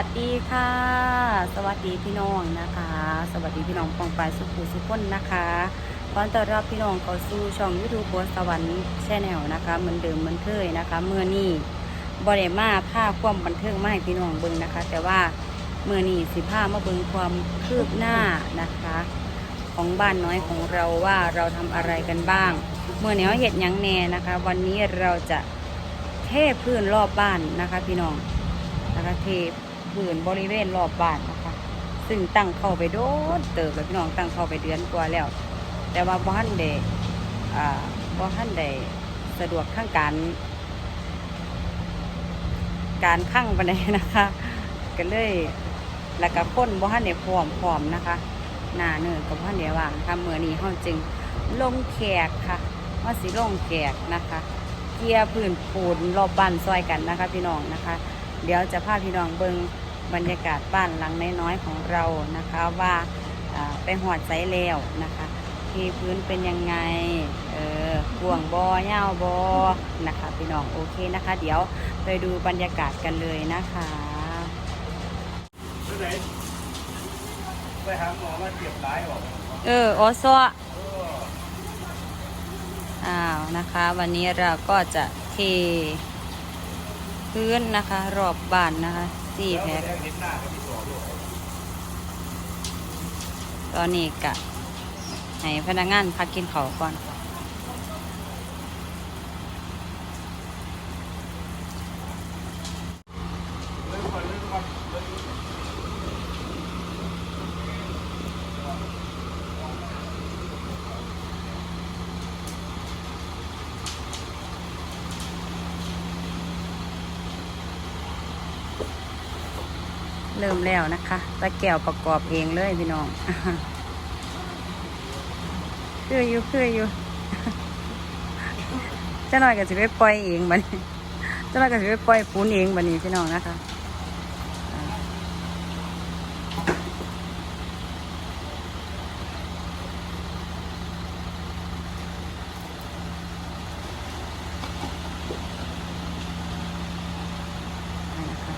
วัสดีค่ะ สวัสดีพี่น้องนะคะ สวัสดีพี่น้องปองปลายสุขุสุขคนนะคะขอต้อนรับพี่น้องเข้าสู่ช่องยูทูบบัวสวรรค์แชนแนลนะคะเหมือนเดิมเหมือนเคยนะคะเมื่อนี้บริมาผ้าความบันเทิงมาให้พี่น้องเบิ่งนะคะ แต่ว่าเมื่อนี้สิผ้ามาเบิ่งความคืบหน้านะคะ ของบ้านน้อยของเราว่าเราทำอะไรกันบ้าง เมื่อนี้เราเห็ดยังแน่นะคะ วันนี้เราจะเทพื้นรอบบ้านนะคะ พี่น้องนะคะเท พื้นบริเวณรอบบ้านนะคะ ซึ่งตั้งเข้าไปโดนเติบแล้วพี่น้องตั้งเข้าไปเดือนกว่าแล้ว แต่ว่าบ้านเดอ่าบ้านเดสะดวกข้างการ การข้างไปเลยนะคะก็เลยแล้วก็พ้นบ้านเดพร้อมพร้อมนะคะหน้าเนื้อกับบ้านเดว่างทำเมื่อนี้เขาจึงลงแขกค่ะว่าสิลงแขกนะคะเกียร์พื้นปูนรอบบ้านซอยกันนะคะ พี่น้องนะคะ เดี๋ยวจะพาพี่น้องเบิง บรรยากาศบ้านหลังน้อยๆของเรานะคะว่าอ่าไปหอดไซแล้วนะคะที่พื้นเป็นยังไงเออกวางบอยาวบอนะคะพี่น้องโอเคนะคะ เดี๋ยวไปดูบรรยากาศกันเลยนะคะไปไหนไปหาหมอมาเจ็บร้ายออกเออโอซออ้าวนะคะ วันนี้เราก็จะเทพื้นนะคะ รอบบ้านนะคะ สี่แพ็คเห็นหน้าก็มีสองด้วยตอนนี้กะให้พนักงานพักกินเขาวก่อน เรื่องคนเรื่องความเรื่อง เริ่มแล้วนะคะตะแก้วประกอบเองเลยพี่น้องคืออยู่คืออยู่เจ้าหน่อยก็สิไปปล่อยเองบันเจ้าหน่อยก็สิไปปล่อยปูนเองบันนี้พี่น้องนะคะอ่านี่นะคะ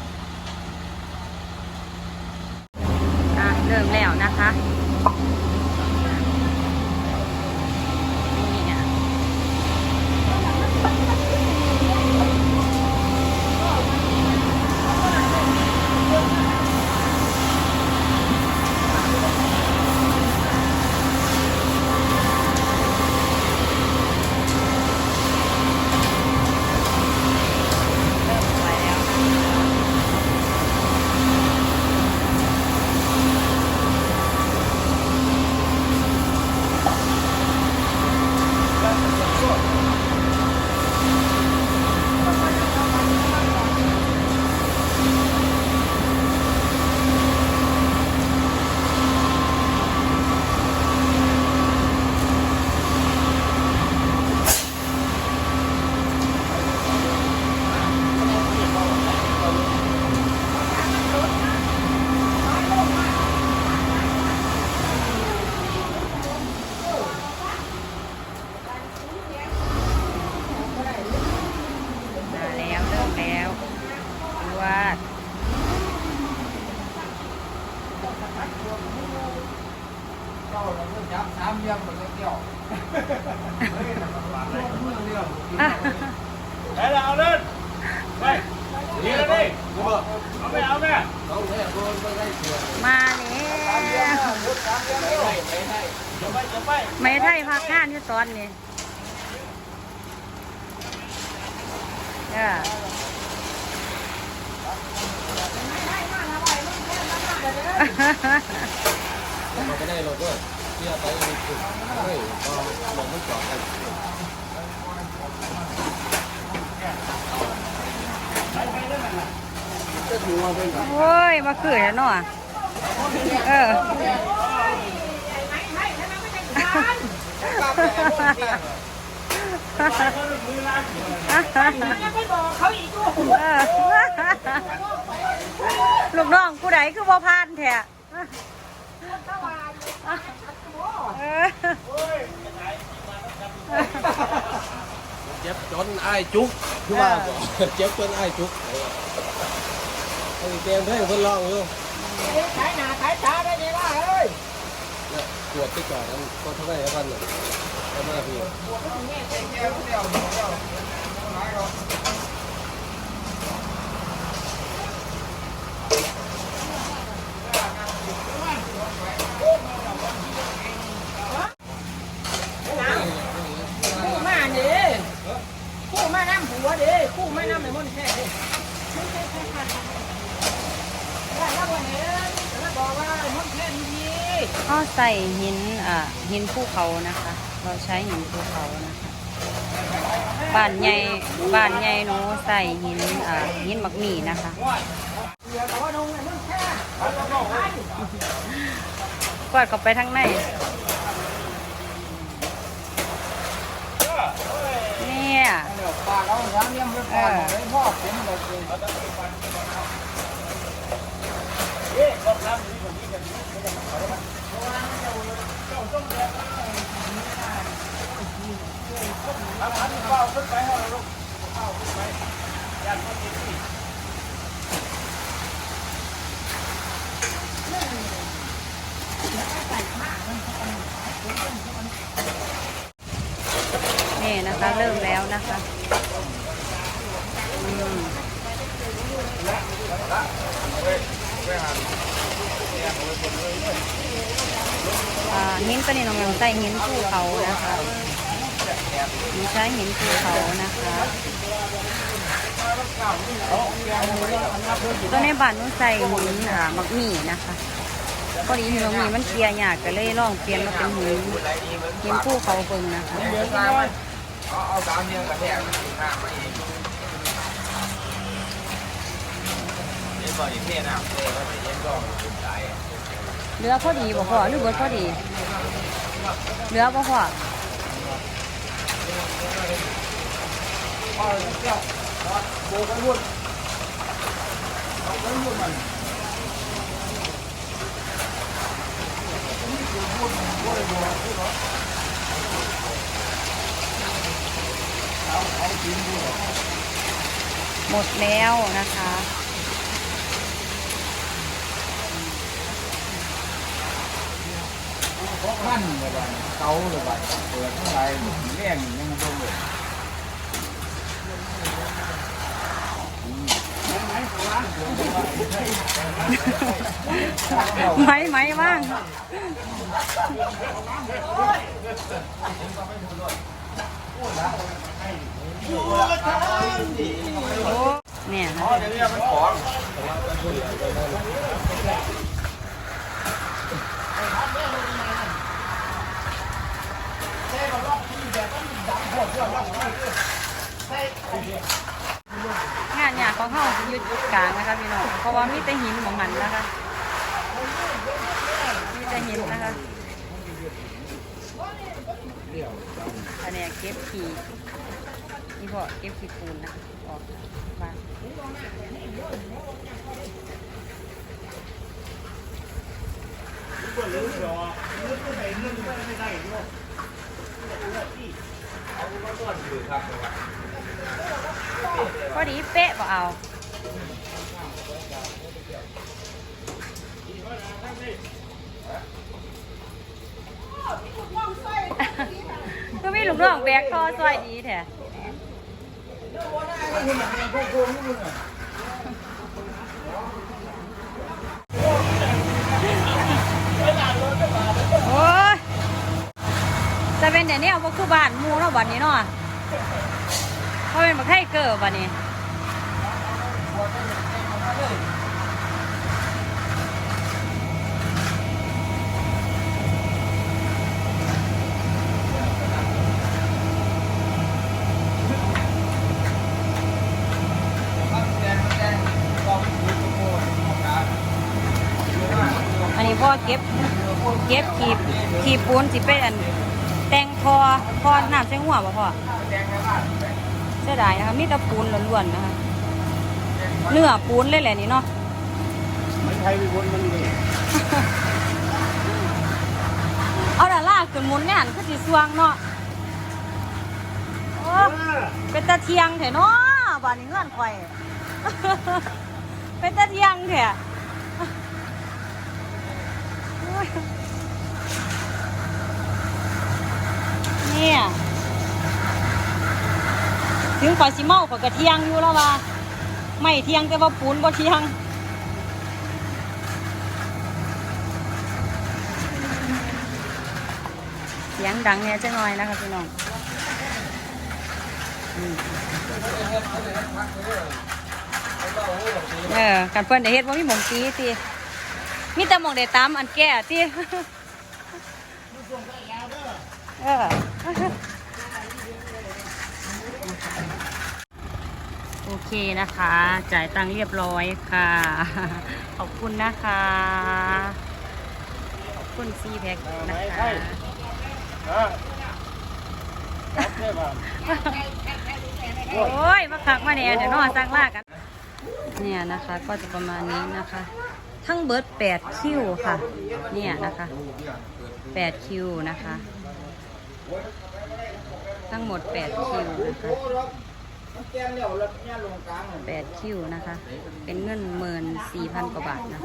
อะ เริ่มแล้วนะคะนี่อะ เริ่มสวยแล้ว มาแล้วเริ่มแล้ววาด เจ้าเราต้องจับสามเยี่ยมหมดเลยเกี่ยวเฮ้ยหนักหวานเลยเรื่องเรื่องไปแล้วเอาเล่นไปนี่เลยดิเอาไปเอาไป มาแล้ว จะไปจะไป ไม่ไทยพั กงานที่ตอนนี้เออเราก็ได้รถด้วยเที่ยวไปมีจุดเฮ้ยก็ลงไม่จอดกันโอ้ยมาขืนแล้วเนาะเออ ล้างเออลูกน้องผู้ใดคือบ่พานแท้เออเจ็บจนไอ้ายจุกคือว่าเจ็บจนไอ้ายจุกเอาอีกเกมให้คนลองอยู่ขายหนาขายตาได้ดีว่าเอ้ย เนี่ยปวดที่ก่อนนั้นก็เท่าไหร่ล้วกันเนี่ยเอามาพี่แก้วเดียวเดียวหายเราคู่มาเด้คู่มาน้ำหัวเด้คู่มาน้ำในมนแค่เด้แล้ววันนี้แล้วบอกว่ามนต์แค่ นี้ดีก็ใส่หินอ่าหินภูเขานะคะ เราใช้หินภูเขานะคะบ้านใหญ่บ้านใหญ่หนูใส่หินอ่าหินมักมีนะคะกวาดเข้าไปทางในเนี่ยเดี๋ยวปากเราย้ำเยี่ยมไว้ก่อนเลยพ่อเป็นแบบ นี้นี่นะคะ เริ่มแล้วนะคะอืมอ่า หินตัวนี้น้องๆใส่หินภูเขานะคะหนูใช้หินภูเขานะคะตัวในบ้านนู้นใส่หินอ่ามักหมี่นะคะพอดีหินหมักหมี่มันเกลียร์ยากก็เลยลองเปลี่ยนมาเป็นหินหินภูเขาเบิ่งนะคะเอาสามเดือนกับแทกห้ามาเองเดี๋ยวก่อนอีกเท่นะเท่ก็ไม่เย็นก็เป็นสายเหลือพอดีบ่พอหรือเบิดพอดี เหลือบ่พอโบกันวุ่นเอากันวุ่นมันหมดแล้วนะคะ ต้นเลยบ้านเกาเลยบ้านเปิดเท่าไรแรงยังมันต้องเลยไม้ไม้ว่างโอ้เนี่ยนะ เดี๋ยวนี้มันขอ งานหยากของเขาจะยุดกลางนะคะพี่น้องเพราะว่ามีแต่หินของมันนะคะมีแต่หินนะคะอันนี้เก็บขี้นี่พอเก็บขี้ปูนนะออกบ้าน พอดีเป๊ะบ่เอาก็มีลูกน้องแบกคอซอยดีแท้โอ้ยจะเป็นเดี๋ยวนี้เอาพวกคือบ้านหมูเนาะบัดนี้เนาะ เพราะเป็นบักไทเกิดบัดนี้อันนี้พ่อเก็บ เก็บขีบขีบปูนสิเป็นอัน แต่งคอคอน้ำใส่หัวบ่พ่อเสียดายนะคะมีแต่ปูนล้วนๆนะคะเนื้อปูนเลยแหละนี่เนาะไม่ใช่ไปวนมันเลยเอาดาลากขึ้นหมุนเนี่ยอันคือสิสว่างเนาะโอ้เป็นตาเทียงแท้เนาะบ้านนี้เงื่อนข่อยเป็นตะเทียงเถอะโอ้ยเนี่ย ถึงก่อนสิเมาข่อยก็เทียงอยู่แล้วว่าไม่เทียงแต่ว่าปูนบ่เทียงเสียงดังเนี่ยจังหน่อยนะคะพี่น้องเออกันเพื่อนได้เฮ็ดว่ามีหมองตีติมีแต่หมองได้ตามอันแก่ติเออโอ เคนะคะ จ่ายตังค์เรียบร้อยค่ะ ขอบคุณนะคะ ขอบคุณซีแพ็คนะคะโอ้ยมาคักมาเนี่ยเดี๋ยวนอนสร้างลากกัน เนี่ยนะคะก็จะประมาณนี้นะคะ ทั้งเบิร์ดแปดคิวค่ะ เนี่ยนะคะแปดคิวนะคะ ทั้งหมดแปดคิวนะคะ แปดคิวนะคะ เป็นเงินหมื่นสี่พันกว่าบาทนะ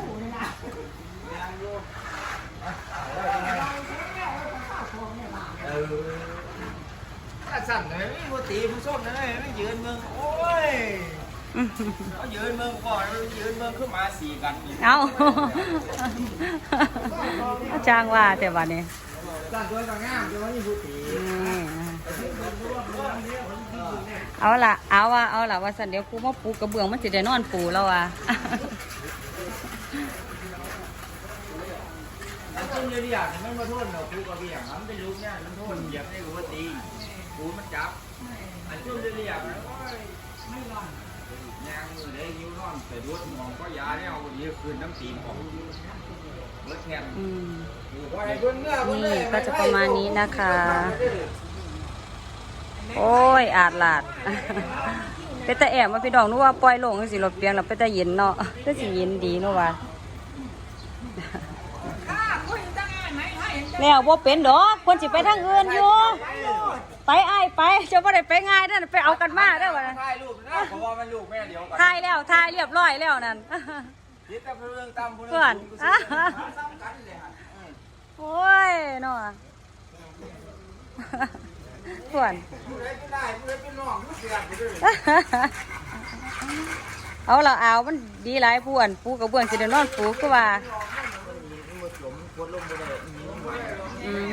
คะสั่นเลยไม่ผู้ตีผู้ส้มเลยไม่ยืนเมืองโอ้ยเขายืนเมืองก่อนยืนเมืองขึ้นมาสี่กันอีกเอาจ้างว่าแต่วันนี้สั่นตัวก็งามจะว่านี่ผู้ตีนี่ เอาละเอาว่าเอาละว่าสันเดี๋ยวปูมาปูกระเบื้องมันจะได้นอนปูแล้วอะอันต้นเรียกมันมาโทษเนาะผู้กระเบียงมันเป็นลูกเนี่ยมันโทษเหยียบได้รู้ว่าตีปูมันจับอันต้นเรียกมันไม่รอนยางมือได้ยิ้วนอนแต่ดูดมองก็ยาเนี่ยเอาเยอะคืนน้ำตีนของเลิกแง่อืมนี่ก็จะประมาณนี้นะคะ โอ้ย อาดลาด เป็นแต่แอบมาพี่ดองนึกว่าปล่อยลงสิรถเปียงแล้วเป็นแต่เย็นเนาะก็สิเย็นดีเนาะว่าแล้วบ่เป็นดอกคนสิไปทางอื่นอยู่ ไปไอ้ไปเจ้าบ่ได้ไปง่ายนั่นไปเอากันมาเด้อวะถ่ายรูปนะเพราะว่ามันลูกแม่เดียวกันถ่ายแล้วถ่ายเรียบร้อยแล้วนั่นยึดแต่เรื่องตามเพื่อนโอ้ยเนาะ เพื่อนผู้ใดก็ได้ผู้ใดเป็นน้องผู้เสียผู้ใดเอาละเอามันดีหลายผู้อันปูกับเบื้องสิเดนอนปูก็ว่าอืม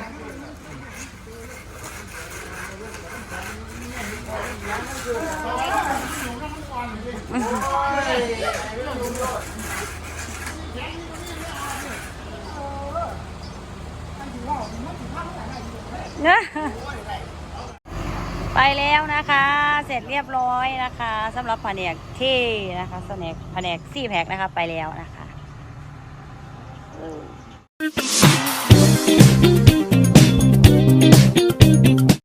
เนี่ยไป แล้วนะคะ เสร็จเรียบร้อยนะคะสำหรับแผนกเท่นะคะแผนกแผนกซี่แพ็คนะคะไปแล้วนะคะ